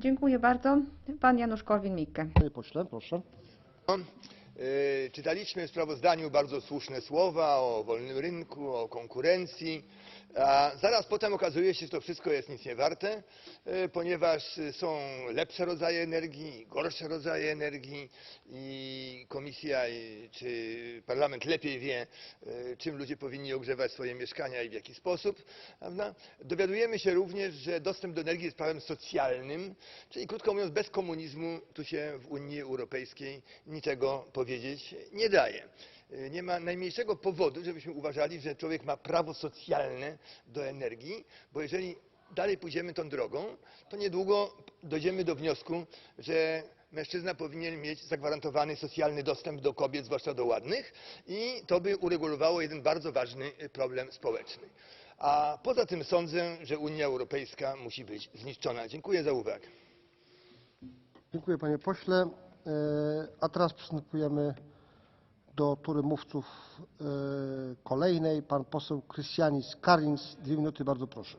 Dziękuję bardzo. Pan Janusz Korwin-Mikke. Panie pośle, proszę. E, Czytaliśmy w sprawozdaniu bardzo słuszne słowa o wolnym rynku, o konkurencji, a zaraz potem okazuje się, że to wszystko jest nic nie warte, e, ponieważ są lepsze rodzaje energii, gorsze rodzaje energii i komisja czy parlament lepiej wie, e, czym ludzie powinni ogrzewać swoje mieszkania i w jaki sposób. Prawda? Dowiadujemy się również, że dostęp do energii jest prawem socjalnym, czyli krótko mówiąc, bez komunizmu tu się w Unii Europejskiej niczego powiedzieć nie daje. Y, Nie ma najmniejszego powodu, żebyśmy uważali, że człowiek ma prawo socjalne do energii, bo jeżeli dalej pójdziemy tą drogą, to niedługo dojdziemy do wniosku, że mężczyzna powinien mieć zagwarantowany socjalny dostęp do kobiet, zwłaszcza do ładnych i to by uregulowało jeden bardzo ważny y, problem społeczny. A poza tym sądzę, że Unia Europejska musi być zniszczona. Dziękuję za uwagę. Dziękuję panie pośle. E, A teraz przystępujemy do tury mówców e, kolejnej. Pan poseł Krystianis Karins, dwie minuty, bardzo proszę.